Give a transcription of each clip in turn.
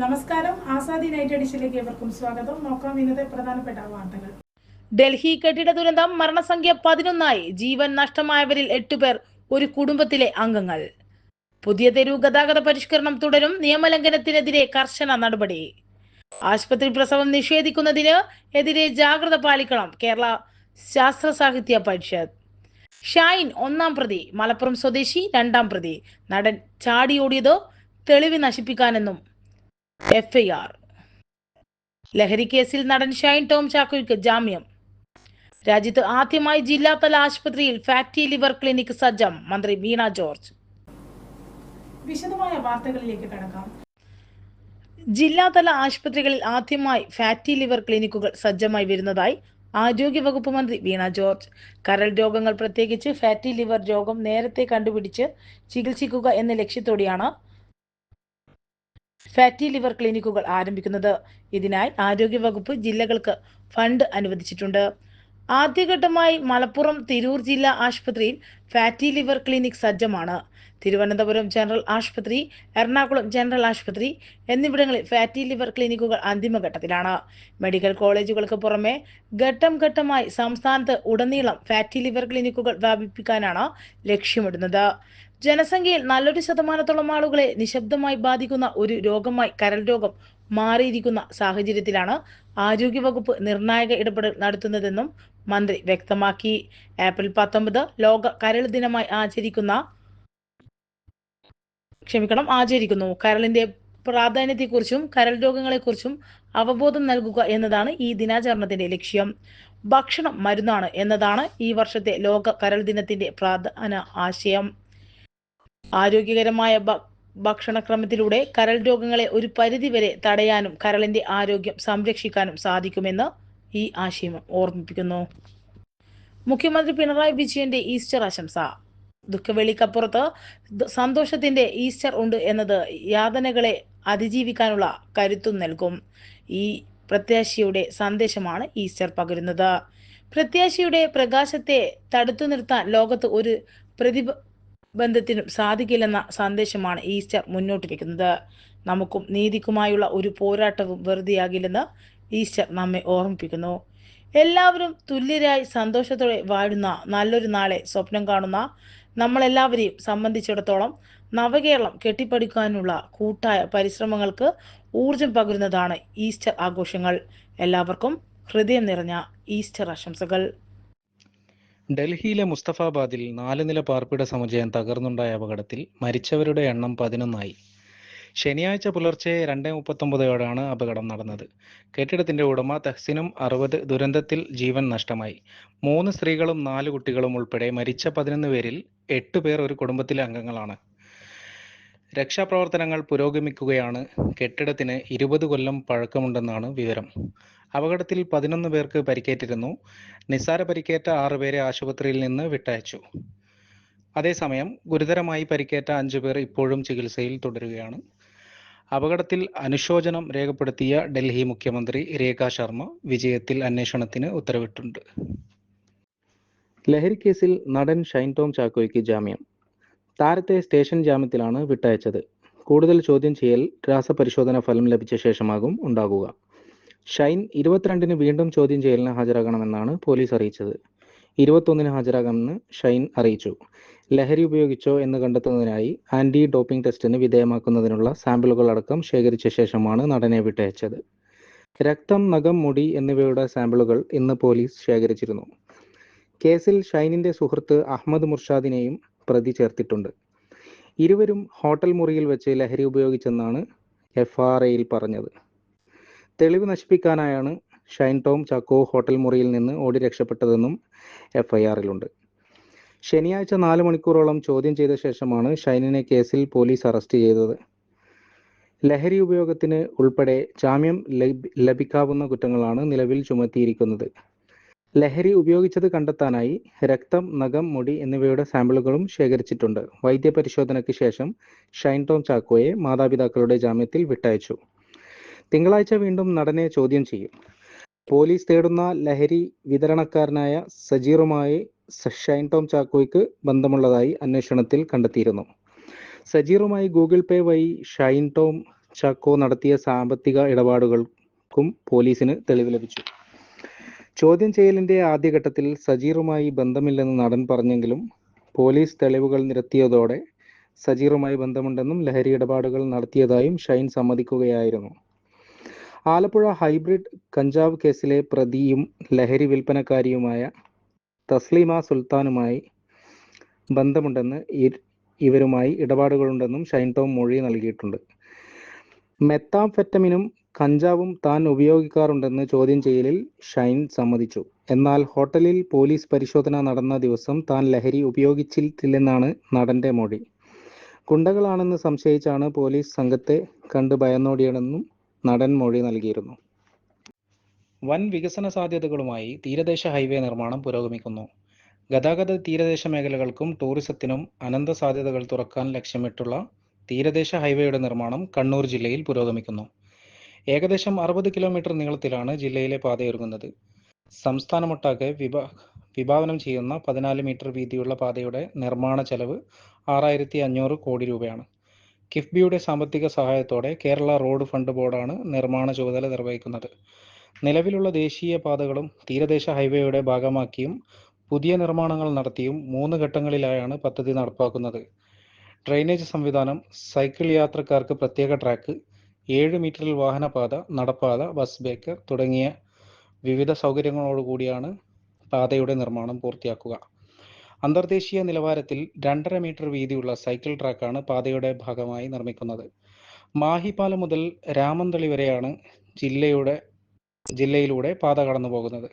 നമസ്കാരം. ആസാദി നൈറ്റ് എഡിഷനിലേക്ക് ഏവർക്കും സ്വാഗതം. നോക്കാം ഇന്നത്തെ പ്രധാനപ്പെട്ട വാർത്തകൾ. ഡൽഹി കെട്ടിട ദുരന്തം മരണസംഖ്യ പതിനൊന്നായി. ജീവൻ നഷ്ടമായവരിൽ എട്ടുപേർ ഒരു കുടുംബത്തിലെ അംഗങ്ങൾ. പുതിയ തെരുവ് ഗതാഗത പരിഷ്കരണം തുടരും. നിയമലംഘനത്തിനെതിരെ കർശന നടപടി. ആശുപത്രി പ്രസവം നിഷേധിക്കുന്നതിന് എതിരെ ജാഗ്രത പാലിക്കണം കേരള ശാസ്ത്ര സാഹിത്യ പരിഷത്ത്. ഷൈൻ ഒന്നാം പ്രതി മലപ്പുറം സ്വദേശി രണ്ടാം പ്രതി. നടൻ ചാടിയോടിയത് തെളിവ് നശിപ്പിക്കാനെന്നും എഫ്ഐആർ ലഹരി കേസിൽ നടൻ ഷൈൻ ടോം ചാക്കോയ്ക്ക് ജാമ്യം. രാജ്യത്ത് ആദ്യമായി ജില്ലാതല ആശുപത്രിയിൽ ഫാറ്റി ലിവർ ക്ലിനിക് സജ്ജം മന്ത്രി വീണ ജോർജ്. വിശദമായ വാർത്തകളിലേക്ക് കടക്കാം. ജില്ലാതല ആശുപത്രികളിൽ ആദ്യമായി ഫാറ്റി ലിവർ ക്ലിനിക്കുകൾ സജ്ജമായി വരുന്നതായി ആരോഗ്യ വകുപ്പ് മന്ത്രി വീണ ജോർജ്. കരൾ രോഗങ്ങൾ പ്രത്യേകിച്ച് ഫാറ്റി ലിവർ രോഗം നേരത്തെ കണ്ടുപിടിച്ച് ചികിത്സിക്കുക എന്ന ലക്ഷ്യത്തോടെയാണ് ഫാറ്റി ലിവർ ക്ലിനിക്കുകൾ ആരംഭിക്കുന്നത്. ഇതിനായി ആരോഗ്യ വകുപ്പ് ജില്ലകൾക്ക് ഫണ്ട് അനുവദിച്ചിട്ടുണ്ട്. ആദ്യഘട്ടമായി മലപ്പുറം തിരൂർ ജില്ലാ ആശുപത്രിയിൽ ഫാറ്റി ലിവർ ക്ലിനിക് സജ്ജമാണ്. തിരുവനന്തപുരം ജനറൽ ആശുപത്രി എറണാകുളം ജനറൽ ആശുപത്രി എന്നിവിടങ്ങളിൽ ഫാറ്റി ലിവർ ക്ലിനിക്കുകൾ അന്തിമഘട്ടത്തിലാണ്. മെഡിക്കൽ കോളേജുകൾക്ക് പുറമെ ഘട്ടം ഘട്ടമായി സംസ്ഥാനത്ത് ഉടനീളം ഫാറ്റി ലിവർ ക്ലിനിക്കുകൾ വ്യാപിപ്പിക്കാനാണ് ലക്ഷ്യമിടുന്നത്. ജനസംഖ്യയിൽ നല്ലൊരു ശതമാനത്തോളം ആളുകളെ നിശബ്ദമായി ബാധിക്കുന്ന ഒരു രോഗമായി കരൾ രോഗം മാറിയിരിക്കുന്ന സാഹചര്യത്തിലാണ് ആരോഗ്യവകുപ്പ് നിർണായക ഇടപെടൽ നടത്തുന്നതെന്നും മന്ത്രി വ്യക്തമാക്കി. ഏപ്രിൽ പത്തൊമ്പത് ലോക കരൾ ദിനമായി ആചരിക്കുന്ന ക്ഷമിക്കണം ആചരിക്കുന്നു. കരളിന്റെ പ്രാധാന്യത്തെക്കുറിച്ചും കരൾ രോഗങ്ങളെക്കുറിച്ചും അവബോധം നൽകുക എന്നതാണ് ഈ ദിനാചരണത്തിന്റെ ലക്ഷ്യം. ഭക്ഷണം മരുന്നാണ് എന്നതാണ് ഈ വർഷത്തെ ലോക കരൾ ദിനത്തിന്റെ പ്രധാന ആശയം. ആരോഗ്യകരമായ ഭക്ഷണക്രമത്തിലൂടെ കരൾ രോഗങ്ങളെ ഒരു പരിധിവരെ തടയാനും കരളിന്റെ ആരോഗ്യം സംരക്ഷിക്കാനും സാധിക്കുമെന്ന് ഈ ആശയം ഓർമ്മിപ്പിക്കുന്നു. മുഖ്യമന്ത്രി പിണറായി വിജയന്റെ ഈസ്റ്റർ ആശംസ. ദുഃഖവെളിക്കപ്പുറത്ത് സന്തോഷത്തിന്റെ ഈസ്റ്റർ ഉണ്ട് എന്നത് യാതനകളെ അതിജീവിക്കാനുള്ള കരുത്തും നൽകും. ഈ പ്രത്യാശയുടെ സന്ദേശമാണ് ഈസ്റ്റർ പകരുന്നത്. പ്രത്യാശിയുടെ പ്രകാശത്തെ തടുത്തു നിർത്താൻ ലോകത്ത് ഒരു പ്രതിബന്ധത്തിനും സാധിക്കില്ലെന്ന സന്ദേശമാണ് ഈസ്റ്റർ മുന്നോട്ട് വയ്ക്കുന്നത് നമുക്കും നീതിക്കുമായുള്ള ഒരു പോരാട്ടവും വെറുതെയാകില്ലെന്ന് ഈസ്റ്റർ നമ്മെ ഓർമ്മിപ്പിക്കുന്നു. എല്ലാവരും തുല്യരായി സന്തോഷത്തോടെ വാഴുന്ന നല്ലൊരു നാളെ സ്വപ്നം കാണുന്ന നമ്മളെല്ലാവരെയും സംബന്ധിച്ചിടത്തോളം നവകേരളം കെട്ടിപ്പടുക്കാനുള്ള കൂട്ടായ പരിശ്രമങ്ങൾക്ക് ഊർജം പകരുന്നതാണ് ഈസ്റ്റർ ആഘോഷങ്ങൾ. എല്ലാവർക്കും ഹൃദയം നിറഞ്ഞ ഈസ്റ്റർ ആശംസകൾ. ഡൽഹിയിലെ മുസ്തഫാബാദിൽ നാല് നില പാർപ്പിട സമുച്ചയം തകർന്നുണ്ടായ അപകടത്തിൽ മരിച്ചവരുടെ എണ്ണം പതിനൊന്നായി. ശനിയാഴ്ച പുലർച്ചെ രണ്ട് മുപ്പത്തൊമ്പതോടെയാണ് അപകടം നടന്നത്. കെട്ടിടത്തിന്റെ ഉടമ തഹ്സിനും അറുപത് ദുരന്തത്തിൽ ജീവൻ നഷ്ടമായി. മൂന്ന് സ്ത്രീകളും നാല് കുട്ടികളും ഉൾപ്പെടെ മരിച്ച പതിനൊന്ന് പേരിൽ എട്ട് പേർ ഒരു കുടുംബത്തിലെ അംഗങ്ങളാണ്. രക്ഷാപ്രവർത്തനങ്ങൾ പുരോഗമിക്കുകയാണ്. കെട്ടിടത്തിന് ഇരുപത് കൊല്ലം പഴക്കമുണ്ടെന്നാണ് വിവരം. അപകടത്തിൽ പതിനൊന്ന് പേർക്ക് പരിക്കേറ്റിരുന്നു. നിസ്സാര പരിക്കേറ്റ ആറുപേരെ ആശുപത്രിയിൽ നിന്ന് വിട്ടയച്ചു. അതേസമയം ഗുരുതരമായി പരിക്കേറ്റ അഞ്ചു പേർ ഇപ്പോഴും ചികിത്സയിൽ തുടരുകയാണ്. അപകടത്തിൽ അനുശോചനം രേഖപ്പെടുത്തിയ ഡൽഹി മുഖ്യമന്ത്രി രേഖ ശർമ്മ വിജയത്തിൽ അന്വേഷണത്തിന് ഉത്തരവിട്ടുണ്ട്. ലഹരി കേസിൽ നടൻ ഷൈൻ ടോം ചാക്കോയ്ക്ക് ജാമ്യം. താരത്തെ സ്റ്റേഷൻ ജാമ്യത്തിലാണ് വിട്ടയച്ചത്. കൂടുതൽ ചോദ്യം ചെയ്യൽ രാസപരിശോധന ഫലം ലഭിച്ച ശേഷമാകും ഉണ്ടാകുക. ഷൈൻ ഇരുപത്തിരണ്ടിന് വീണ്ടും ചോദ്യം ചെയ്യലിന് ഹാജരാകണമെന്നാണ് പോലീസ് അറിയിച്ചത്. ഇരുപത്തൊന്നിന് ഹാജരാകാമെന്ന് ഷൈൻ അറിയിച്ചു. ലഹരി ഉപയോഗിച്ചോ എന്ന് കണ്ടെത്തുന്നതിനായി ആന്റി ഡോപ്പിംഗ് ടെസ്റ്റിന് വിധേയമാക്കുന്നതിനുള്ള സാമ്പിളുകൾ അടക്കം ശേഖരിച്ച ശേഷമാണ് നടനെ വിട്ടയച്ചത്. രക്തം നഖം മുടി എന്നിവയുടെ സാമ്പിളുകൾ ഇന്ന് പോലീസ് ശേഖരിച്ചിരുന്നു. കേസിൽ ഷൈനിന്റെ സുഹൃത്ത് അഹമ്മദ് മുർഷാദിനെയും പ്രതി ചേർത്തിട്ടുണ്ട്. ഇരുവരും ഹോട്ടൽ മുറിയിൽ വെച്ച് ലഹരി ഉപയോഗിച്ചെന്നാണ് എഫ് ആർ എയിൽ പറഞ്ഞത്. തെളിവ് നശിപ്പിക്കാനായാണ് ഷൈൻ ടോം ചാക്കോ ഹോട്ടൽ മുറിയിൽ നിന്ന് ഓടി രക്ഷപ്പെട്ടതെന്നും എഫ് ഐ ആറിലുണ്ട് ശനിയാഴ്ച നാല് മണിക്കൂറോളം ചോദ്യം ചെയ്ത ശേഷമാണ് ഷൈനിനെ കേസിൽ പോലീസ് അറസ്റ്റ് ചെയ്തത്. ലഹരി ഉപയോഗത്തിന് ഉൾപ്പെടെ ജാമ്യം ലഭി- ലഭിക്കാവുന്ന കുറ്റങ്ങളാണ് നിലവിൽ ചുമത്തിയിരിക്കുന്നത്. ലഹരി ഉപയോഗിച്ചത് കണ്ടെത്താനായി രക്തം നഖം മുടി എന്നിവയുടെ സാമ്പിളുകളും ശേഖരിച്ചിട്ടുണ്ട്. വൈദ്യപരിശോധനയ്ക്ക് ശേഷം ഷൈൻ ടോം ചാക്കോയെ മാതാപിതാക്കളുടെ ജാമ്യത്തിൽ വിട്ടയച്ചു. തിങ്കളാഴ്ച വീണ്ടും നടനെ ചോദ്യം ചെയ്യും. പോലീസ് തേടുന്ന ലഹരി വിതരണക്കാരനായ സജീറുമായി ഷൈൻ ടോം ചാക്കോയ്ക്ക് ബന്ധമുള്ളതായി അന്വേഷണത്തിൽ കണ്ടെത്തിയിരുന്നു. സജീറുമായി ഗൂഗിൾ പേ വഴി ഷൈൻ ടോം ചാക്കോ നടത്തിയ സാമ്പത്തിക ഇടപാടുകൾക്കും പോലീസിന് തെളിവ് ലഭിച്ചു. ചോദ്യം ചെയ്യലിന്റെ ആദ്യഘട്ടത്തിൽ സജീറുമായി ബന്ധമില്ലെന്ന് നടൻ പറഞ്ഞെങ്കിലും പോലീസ് തെളിവുകൾ നിരത്തിയതോടെ സജീറുമായി ബന്ധമുണ്ടെന്നും ലഹരി ഇടപാടുകൾ നടത്തിയതായും ഷൈൻ സമ്മതിക്കുകയായിരുന്നു. ആലപ്പുഴ ഹൈബ്രിഡ് കഞ്ചാവ് കേസിലെ പ്രതിയും ലഹരി വിൽപ്പനക്കാരിയുമായ തസ്ലീമ സുൽത്താനുമായി ബന്ധമുണ്ടെന്ന് ഇവരുമായി ഇടപാടുകളുണ്ടെന്നും ഷൈൻ ടോം മൊഴി നൽകിയിട്ടുണ്ട്. മെത്താംഫെറ്റമിനും കഞ്ചാവും താൻ ഉപയോഗിക്കാറുണ്ടെന്ന് ചോദ്യം ചെയ്യലിൽ ഷൈൻ സമ്മതിച്ചു. എന്നാൽ ഹോട്ടലിൽ പോലീസ് പരിശോധന നടന്ന ദിവസം താൻ ലഹരി ഉപയോഗിച്ചിട്ടില്ലെന്നാണ് നടന്റെ മൊഴി. ഗുണ്ടകളാണെന്ന് സംശയിച്ചാണ് പോലീസ് സംഘത്തെ കണ്ട് ഭയന്നോടിയതെന്നും നടൻ മൊഴി നൽകിയിരുന്നു. വൻ വികസന സാധ്യതകളുമായി തീരദേശ ഹൈവേ നിർമ്മാണം പുരോഗമിക്കുന്നു. ഗതാഗത തീരദേശ മേഖലകൾക്കും ടൂറിസത്തിനും അനന്ത സാധ്യതകൾ തുറക്കാൻ ലക്ഷ്യമിട്ടുള്ള തീരദേശ ഹൈവേയുടെ നിർമ്മാണം കണ്ണൂർ ജില്ലയിൽ പുരോഗമിക്കുന്നു. ഏകദേശം അറുപത് കിലോമീറ്റർ നീളത്തിലാണ് ജില്ലയിലെ പാതയൊരുങ്ങുന്നത്. സംസ്ഥാനമൊട്ടാകെ വിഭാ വിഭാവനം ചെയ്യുന്ന പതിനാല് മീറ്റർ വീതിയുള്ള പാതയുടെ നിർമ്മാണ ചെലവ് ആറായിരത്തി അഞ്ഞൂറ് കോടി രൂപയാണ്. കിഫ്ബിയുടെ സാമ്പത്തിക സഹായത്തോടെ കേരള റോഡ് ഫണ്ട് ബോർഡാണ് നിർമ്മാണ ചുമതല നിർവഹിക്കുന്നത്. നിലവിലുള്ള ദേശീയ പാതകളും തീരദേശ ഹൈവേയുടെ ഭാഗമാക്കിയും പുതിയ നിർമ്മാണങ്ങൾ നടത്തിയും മൂന്ന് ഘട്ടങ്ങളിലായാണ് പദ്ധതി നടപ്പാക്കുന്നത്. ഡ്രെയിനേജ് സംവിധാനം സൈക്കിൾ യാത്രക്കാർക്ക് പ്രത്യേക ട്രാക്ക് ഏഴ് മീറ്ററിൽ വാഹനപാത നടപ്പാത ബസ് ബേക്കർ തുടങ്ങിയ വിവിധ സൗകര്യങ്ങളോടുകൂടിയാണ് പാതയുടെ നിർമ്മാണം പൂർത്തിയാക്കുക. അന്തർദേശീയ നിലവാരത്തിൽ രണ്ടര മീറ്റർ വീതിയുള്ള സൈക്കിൾ ട്രാക്കാണ് പാതയുടെ ഭാഗമായി നിർമ്മിക്കുന്നത്. മാഹിപ്പാലം മുതൽ രാമന്തളി വരെയാണ് ജില്ലയുടെ ജില്ലയിലൂടെ പാത കടന്നു പോകുന്നത്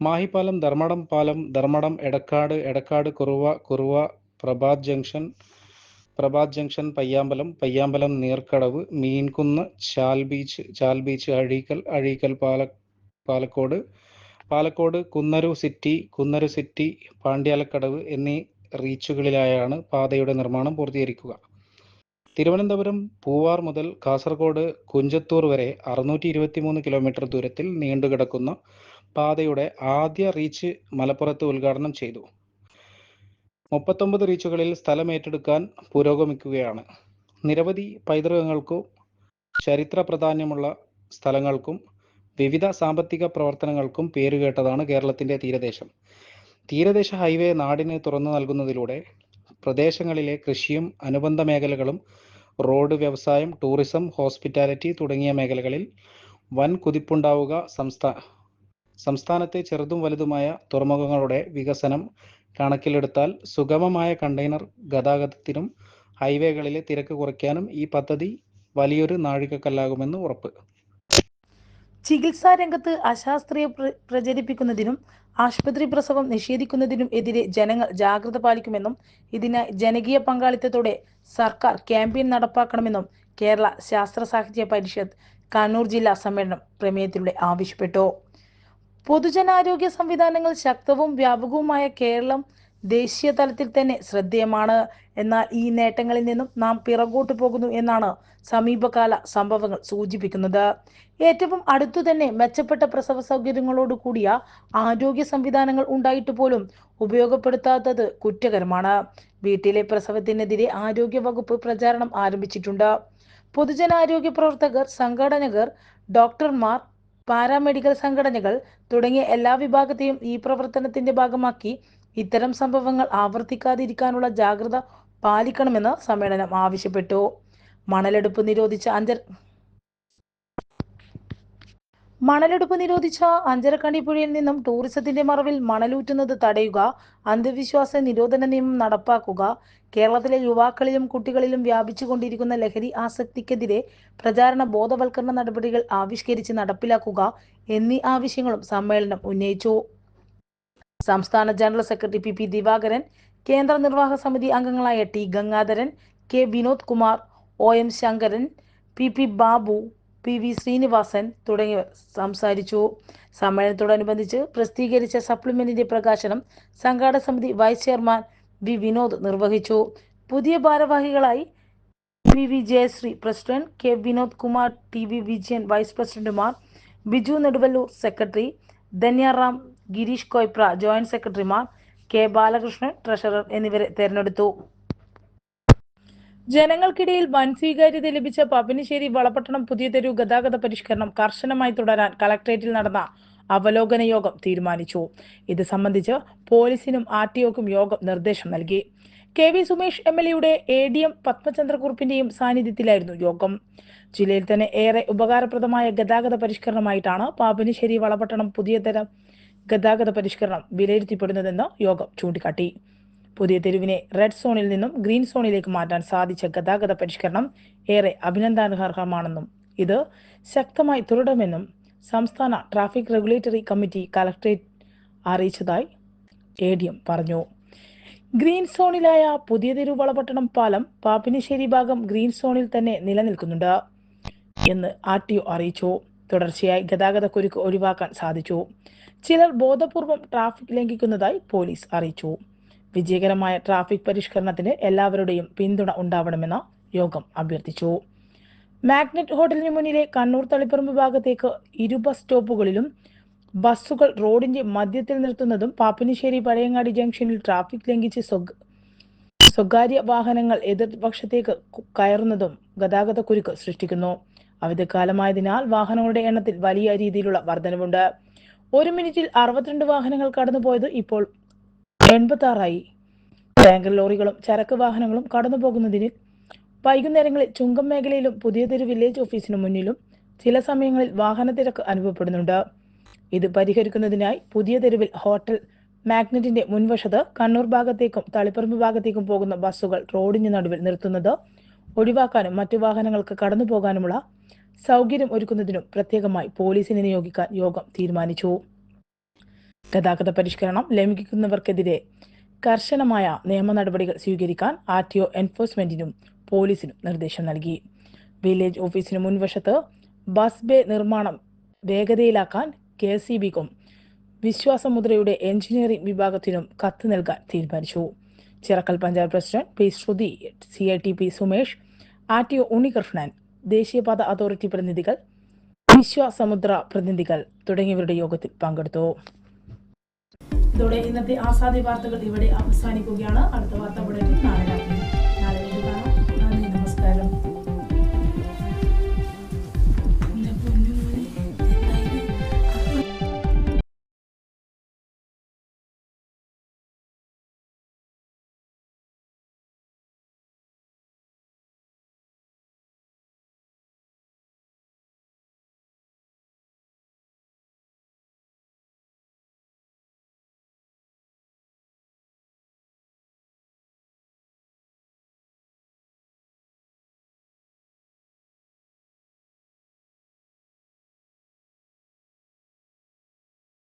മാഹിപ്പാലം ധർമ്മടം പാലം Dharmadam Edakkad Edakkad Kuruva Kuruva Prabhat junction Prabhat junction Payyambalam Payyambalam Neerkkadavu Meenkunnu Chal beach Chal beach Azhikkal Azhikkal Pala Palakkode Palakkode Kunnaru city Kunnaru city Pandyalakkadavu എന്നീ റീച്ചുകളിലായാണ് പാതയുടെ നിർമ്മാണം പൂർത്തീകരിക്കുക. തിരുവനന്തപുരം പൂവാർ മുതൽ കാസർഗോഡ് കുഞ്ചത്തൂർ വരെ അറുന്നൂറ്റി ഇരുപത്തി മൂന്ന് കിലോമീറ്റർ ദൂരത്തിൽ നീണ്ടുകിടക്കുന്ന പാതയുടെ ആദ്യ റീച്ച് മലപ്പുറത്ത് ഉദ്ഘാടനം ചെയ്തു. മുപ്പത്തൊമ്പത് റീച്ചുകളിൽ സ്ഥലം ഏറ്റെടുക്കാൻ പുരോഗമിക്കുകയാണ്. നിരവധി പൈതൃകങ്ങൾക്കും ചരിത്ര പ്രാധാന്യമുള്ള സ്ഥലങ്ങൾക്കും വിവിധ സാമ്പത്തിക പ്രവർത്തനങ്ങൾക്കും പേരുകേട്ടതാണ് കേരളത്തിന്റെ തീരദേശം. തീരദേശ ഹൈവേ നാടിന് തുറന്നു നൽകുന്നതിലൂടെ പ്രദേശങ്ങളിലെ കൃഷിയും അനുബന്ധ മേഖലകളും റോഡ് വ്യവസായം ടൂറിസം ഹോസ്പിറ്റാലിറ്റി തുടങ്ങിയ മേഖലകളിൽ വൻ കുതിപ്പുണ്ടാവുക സംസ്ഥാ സംസ്ഥാനത്തെ ചെറുതും വലുതുമായ തുറമുഖങ്ങളുടെ വികസനം കണക്കിലെടുത്താൽ സുഗമമായ കണ്ടെയ്നർ ഗതാഗതത്തിനും ഹൈവേകളിലെ തിരക്ക് കുറയ്ക്കാനും ഈ പദ്ധതി വലിയൊരു നാഴികക്കല്ലാകുമെന്ന് ഉറപ്പ്. ചികിത്സാ രംഗത്ത് അശാസ്ത്രീയ പ്ര- പ്രചരിപ്പിക്കുന്നതിനും ആശുപത്രി പ്രസവം നിഷേധിക്കുന്നതിനും എതിരെ ജനങ്ങൾ ജാഗ്രത പാലിക്കുമെന്നും ഇതിനായി ജനകീയ പങ്കാളിത്തത്തോടെ സർക്കാർ ക്യാമ്പയിൻ നടപ്പാക്കണമെന്നും കേരള ശാസ്ത്ര സാഹിത്യ പരിഷത്ത് കണ്ണൂർ ജില്ലാ സമ്മേളനം പ്രമേയത്തിലൂടെ ആവശ്യപ്പെട്ടു. പൊതുജനാരോഗ്യ സംവിധാനങ്ങൾ ശക്തവും വ്യാപകവുമായ കേരളം ദേശീയ തലത്തിൽ തന്നെ ശ്രദ്ധേയമാണ്. എന്നാൽ ഈ നേട്ടങ്ങളിൽ നിന്നും നാം പിറകോട്ട് പോകുന്നു എന്നാണ് സമീപകാല സംഭവങ്ങൾ സൂചിപ്പിക്കുന്നത്. ഏറ്റവും അടുത്തു തന്നെ മെച്ചപ്പെട്ട പ്രസവ സൗകര്യങ്ങളോട് കൂടിയ ആരോഗ്യ സംവിധാനങ്ങൾ ഉണ്ടായിട്ട് പോലും ഉപയോഗപ്പെടുത്താത്തത് കുറ്റകരമാണ്. വീട്ടിലെ പ്രസവത്തിനെതിരെ ആരോഗ്യ വകുപ്പ് പ്രചാരണം ആരംഭിച്ചിട്ടുണ്ട്. പൊതുജനാരോഗ്യ പ്രവർത്തകർ സംഘടനകർ ഡോക്ടർമാർ പാരാമെഡിക്കൽ സംഘടനകൾ തുടങ്ങിയ എല്ലാ വിഭാഗത്തെയും ഈ പ്രവർത്തനത്തിന്റെ ഭാഗമാക്കി ഇത്തരം സംഭവങ്ങൾ ആവർത്തിക്കാതിരിക്കാനുള്ള ജാഗ്രത പാലിക്കണമെന്ന് സമ്മേളനം ആവശ്യപ്പെട്ടു. മണലെടുപ്പ് നിരോധിച്ച അഞ്ചര മണലെടുപ്പ് നിരോധിച്ച അഞ്ചരക്കണ്ടി പുഴയിൽ നിന്നും ടൂറിസത്തിന്റെ മറവിൽ മണലൂറ്റുന്നത് തടയുക അന്ധവിശ്വാസ നിരോധന നിയമം നടപ്പാക്കുക കേരളത്തിലെ യുവാക്കളിലും കുട്ടികളിലും വ്യാപിച്ചുകൊണ്ടിരിക്കുന്ന ലഹരി ആസക്തിക്കെതിരെ പ്രചാരണ ബോധവൽക്കരണ നടപടികൾ ആവിഷ്കരിച്ച് നടപ്പിലാക്കുക എന്നീ ആവശ്യങ്ങളും സമ്മേളനം ഉന്നയിച്ചു. സംസ്ഥാന general secretary P P Divakaran കേന്ദ്ര നിർവാഹക സമിതി അംഗങ്ങളായ T Gangadharan K Vinod Kumar O M Sankaran P P Babu P V Srinivasan തുടങ്ങിയവർ സംസാരിച്ചു. സമ്മേളനത്തോടനുബന്ധിച്ച് പ്രസിദ്ധീകരിച്ച സപ്ലിമെന്റിന്റെ പ്രകാശനം സംഘാടക സമിതി വൈസ് ചെയർമാൻ വി വിനോദ് നിർവഹിച്ചു. പുതിയ ഭാരവാഹികളായി P V Jayasree president K Vinod Kumar T V Vijayan vice പ്രസിഡന്റുമാർ ബിജു നെടുവല്ലൂർ സെക്രട്ടറി ധന്യാറാം ഗിരീഷ് കൊയ്പ്ര ജോയിന്റ് സെക്രട്ടറിമാർ കെ ബാലകൃഷ്ണൻ ട്രഷറർ എന്നിവരെ തെരഞ്ഞെടുത്തു. ജനങ്ങൾക്കിടയിൽ വൻ സ്വീകാര്യത ലഭിച്ച പവനിശ്ശേരി വളപട്ടണം പുതിയ തെരു ഗതാഗത പരിഷ്കരണം കർശനമായി തുടരാൻ കളക്ടറേറ്റിൽ നടന്ന അവലോകന യോഗം തീരുമാനിച്ചു. ഇത് സംബന്ധിച്ച് പോലീസിനും ആർ ടി ഒക്കും യോഗം നിർദ്ദേശം നൽകി. K V Sumesh M L എയുടെ എ ഡി എം പത്മചന്ദ്രകുറുപ്പിന്റെയും സാന്നിധ്യത്തിലായിരുന്നു യോഗം. ജില്ലയിൽ തന്നെ ഏറെ ഉപകാരപ്രദമായ ഗതാഗത പരിഷ്കരണമായിട്ടാണ് പാപ്പനിശ്ശേരി വളപട്ടണം പുതിയ തരം ഗതാഗത പരിഷ്കരണം വിലയിരുത്തിപ്പെടുന്നതെന്ന് യോഗം ചൂണ്ടിക്കാട്ടി. പുതിയ തെരുവിനെ റെഡ് സോണിൽ നിന്നും ഗ്രീൻ സോണിലേക്ക് മാറ്റാൻ സാധിച്ച ഗതാഗത പരിഷ്കരണം ഏറെ അഭിനന്ദനാർഹമാണെന്നും ഇത് ശക്തമായി തുടരുമെന്നും സംസ്ഥാന ട്രാഫിക് റെഗുലേറ്ററി കമ്മിറ്റി കലക്ടറേറ്റ് അറിയിച്ചതായി എ ഡി എം പറഞ്ഞു. ഗ്രീൻ സോണിലായ പുതിയ തിരുവളപട്ടണം പാലം പാപ്പിനിശ്ശേരി ഭാഗം ഗ്രീൻ സോണിൽ തന്നെ നിലനിൽക്കുന്നുണ്ട് എന്ന് ആർ ടി ഒ അറിയിച്ചു. തുടർച്ചയായി ഗതാഗത കുരുക്ക് ഒഴിവാക്കാൻ സാധിച്ചു. ചിലർ ബോധപൂർവം ട്രാഫിക് ലംഘിക്കുന്നതായി പോലീസ് അറിയിച്ചു. വിജയകരമായ ട്രാഫിക് പരിഷ്കരണത്തിന് എല്ലാവരുടെയും പിന്തുണ ഉണ്ടാവണമെന്ന് യോഗം അഭ്യർത്ഥിച്ചു. മാഗ്നറ്റ് ഹോട്ടലിന് മുന്നിലെ കണ്ണൂർ തളിപ്പറമ്പ് ഭാഗത്തേക്ക് ഇരു ബസ് സ്റ്റോപ്പുകളിലും ബസ്സുകൾ റോഡിന്റെ മധ്യത്തിൽ നിർത്തുന്നതും പാപ്പിനിശ്ശേരി പഴയങ്ങാടി ജംഗ്ഷനിൽ ട്രാഫിക് ലംഘിച്ച് സ്വകാര്യ വാഹനങ്ങൾ എതിർപക്ഷത്തേക്ക് കയറുന്നതും ഗതാഗത കുരുക്ക് സൃഷ്ടിക്കുന്നു. അവധിക്കാലമായതിനാൽ വാഹനങ്ങളുടെ എണ്ണത്തിൽ വലിയ രീതിയിലുള്ള വർധനവുണ്ട്. ഒരു മിനിറ്റിൽ അറുപത്തിരണ്ട് വാഹനങ്ങൾ കടന്നുപോയത് ഇപ്പോൾ എൺപത്തി ആറായി ടാങ്കർ ലോറികളും ചരക്ക് വാഹനങ്ങളും കടന്നു പോകുന്നതിന് വൈകുന്നേരങ്ങളിൽ ചുങ്കം മേഖലയിലും പുതിയ തെരു വില്ലേജ് ഓഫീസിനു മുന്നിലും ചില സമയങ്ങളിൽ വാഹന തിരക്ക് അനുഭവപ്പെടുന്നുണ്ട്. ഇത് പരിഹരിക്കുന്നതിനായി പുതിയ തെരുവിൽ ഹോട്ടൽ മാഗ്നറ്റിന്റെ മുൻവശത്ത് കണ്ണൂർ ഭാഗത്തേക്കും തളിപ്പറമ്പ് ഭാഗത്തേക്കും പോകുന്ന ബസ്സുകൾ റോഡിന് നടുവിൽ നിർത്തുന്നത് ഒഴിവാക്കാനും മറ്റു വാഹനങ്ങൾക്ക് കടന്നു പോകാനുമുള്ള സൗകര്യം ഒരുക്കുന്നതിനും പ്രത്യേകമായി പോലീസിനെ നിയോഗിക്കാൻ യോഗം തീരുമാനിച്ചു. ഗതാഗത പരിഷ്കരണം ലംഘിക്കുന്നവർക്കെതിരെ കർശനമായ നിയമ നടപടികൾ സ്വീകരിക്കാൻ ആർ ടി ഒ എൻഫോഴ്സ്മെന്റിനും പോലീസിനും നിർദ്ദേശം നൽകി. വില്ലേജ് ഓഫീസിന് മുൻവശത്ത് ബസ് ബേ നിർമ്മാണം വേഗതയിലാക്കാൻ കെ സി ബിക്കും വിശ്വാസമുദ്രയുടെ എഞ്ചിനീയറിംഗ് വിഭാഗത്തിനും കത്ത് നൽകാൻ തീരുമാനിച്ചു. Chirakkal panchayat president P Sruthi C I T P Sumesh R T O Unnikrishnan ദേശീയപാത അതോറിറ്റി പ്രതിനിധികൾ വിശ്വസമുദ്ര പ്രതിനിധികൾ തുടങ്ങിയവരുടെ യോഗത്തിൽ പങ്കെടുത്തു. ഇതോടെ ഇന്നത്തെ ആസാദി വാർത്തകൾ ഇവിടെ അവസാനിക്കുകയാണ്. അടുത്ത